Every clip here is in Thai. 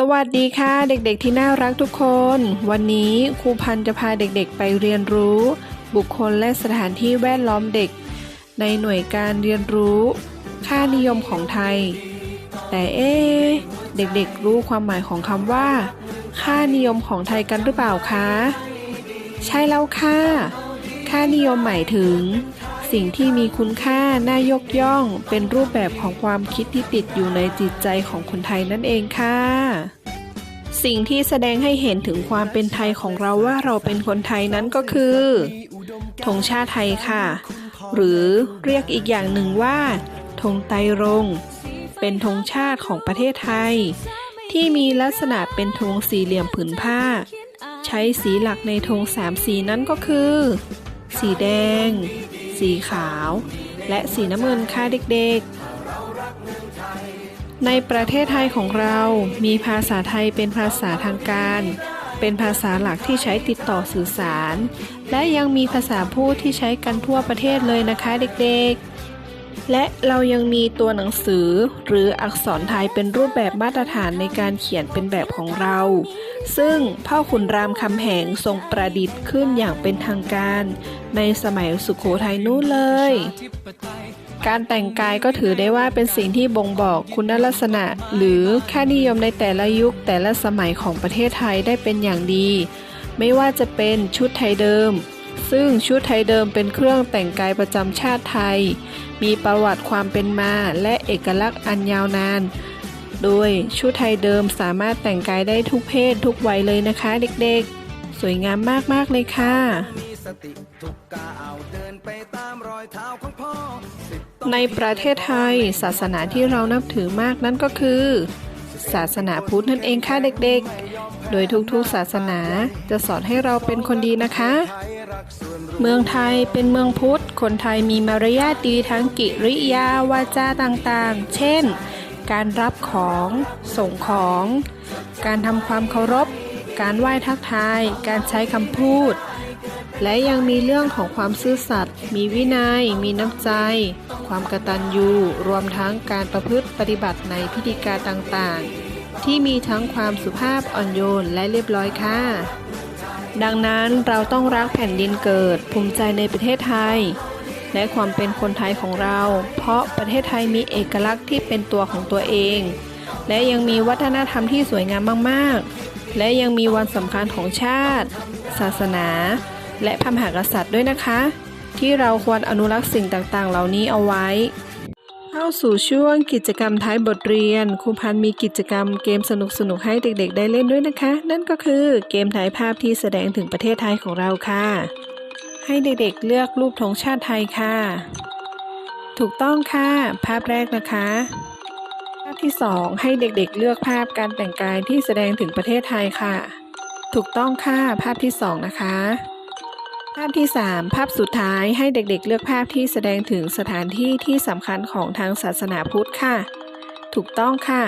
สวัสดีค่ะ เด็กๆที่น่ารักทุกคน วันนี้ครูพันจะพาเด็กๆไปเรียนรู้ บุคคลและสถานที่แวดล้อมเด็ก ในหน่วยการเรียนรู้ ค่านิยมของไทย แต่เอ๊เด็กๆรู้ความหมายของคำว่า ค่านิยมของไทยกันหรือเปล่าคะ ใช่แล้วค่ะ ค่านิยมหมายถึง สิ่งที่มีคุณค่า น่ายกย่อง เป็นรูปแบบของความคิดที่ติดอยู่ในจิตใจของคนไทยนั่นเองค่ะ สิ่งที่แสดงให้เห็นถึงความเป็นไทยของเราว่าเราเป็นคนไทยนั้นก็คือธงชาติไทยค่ะ หรือเรียกอีกอย่างหนึ่งว่าธงไตรรงเป็นธงชาติของประเทศไทย ที่มีลักษณะเป็นธงสี่เหลี่ยมผืนผ้า ใช้สีหลักในธงสามสีนั้นก็คือ สีแดง สีขาว และสีน้ำเงินค่ะเด็กๆ ในประเทศไทยของเรามีภาษาไทยเป็นภาษาทางการ เป็นภาษาหลักที่ใช้ติดต่อสื่อสาร และยังมีภาษาพูดที่ใช้กันทั่วประเทศเลยนะคะเด็กๆ และเรายังมีตัวหนังสือหรืออักษรไทยเป็นรูปแบบมาตรฐานในการเขียนเป็นแบบของเรา ซึ่งพ่อขุนรามคำแหงทรงประดิษฐ์ขึ้นอย่างเป็นทางการ ในสมัยสุขโขทัยนู้นเลย การแต่งกายก็ถือได้ว่าเป็นสิ่งที่บ่งบอกคุณลักษณะ หรือค่านิยมในแต่ละยุคแต่ละสมัยของประเทศไทยได้เป็นอย่างดี ไม่ว่าจะเป็นชุดไทยเดิม ซึ่งชุดไทยเดิมเป็นเครื่องแต่งกายประจำชาติไทย มีประวัติความเป็นมาและเอกลักษณ์อันยาวนาน โดยชุดไทยเดิมสามารถแต่งกายได้ทุกเพศทุกวัยเลยนะคะเด็กๆ สวยงามมากๆเลยค่ะมีสติทุกก้าวเดินไปตามรอยเท้าของพ่อสิบต่อในประเทศไทย ศาสนาที่เรานับถือมากนั่นก็คือ ศาสนาพุทธนั่นเองค่ะเด็กๆ โดยทุกๆศาสนาจะสอนให้เราเป็นคนดีนะคะ เมืองไทยเป็นเมืองพุทธ คนไทยมีมารยาทดีทั้งกิริยาวาจาต่างๆ เช่น การรับของ ส่งของ การทำความเคารพ การไหว้ทักทาย การใช้คำพูด และยังมีเรื่องของความซื่อสัตย์ มีวินัย มีน้ำใจ ความกตัญญู รวมทั้งการประพฤติปฏิบัติในพิธีการต่างๆ ที่มีทั้งความสุภาพอ่อนโยนและเรียบร้อยค่ะ ดังนั้นเราต้องรักแผ่นดินเกิดภูมิใจในประเทศไทย และความเป็นคนไทยของเรา เพราะประเทศไทยมีเอกลักษณ์ที่เป็นตัวของตัวเอง และยังมีวัฒนธรรมที่สวยงามมากๆ และยังมีวันสำคัญของชาติ ศาสนา และพระมหากษัตริย์ด้วยนะคะ ที่เราควรอนุรักษ์สิ่งต่างๆ เหล่านี้เอาไว้ เข้าสู่ช่วงกิจกรรมท้ายบทเรียนครูพันมีกิจกรรมเกมสนุกๆให้เด็กๆ ได้เล่นด้วยนะคะ นั่นก็คือเกมถ่ายภาพที่แสดงถึงประเทศไทยของเราค่ะ ให้เด็กๆ เลือกรูปธงชาติไทยค่ะ ถูกต้องค่ะ ภาพแรกนะคะ ภาพที่สองให้เด็กๆ เลือกภาพการแต่งกายที่แสดงถึงประเทศไทยค่ะ ถูกต้องค่ะภาพที่สองนะคะ ภาพที่ 3 ภาพสุดท้ายให้เด็กๆ เลือกภาพที่แสดงถึงสถานที่ที่สำคัญของทางศาสนาพุทธค่ะ ถูกต้องค่ะ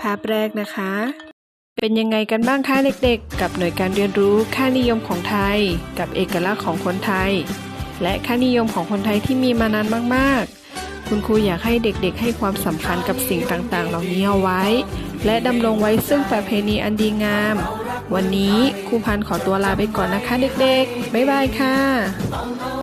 ภาพแรกนะคะ เป็นยังไงกันบ้างคะเด็กๆ กับหน่วยการเรียนรู้ค่านิยมของไทย กับเอกลักษณ์ของคนไทย และค่านิยมของคนไทยที่มีมานานมากๆ คุณครูอยากให้เด็กๆ ให้ความสำคัญกับสิ่งต่างๆ เหล่านี้เอาไว้ และดำรงไว้ซึ่งประเพณีอันดีงาม วันนี้ครูพันขอตัวลาไปก่อนนะคะเด็กๆ บ๊ายบายค่ะ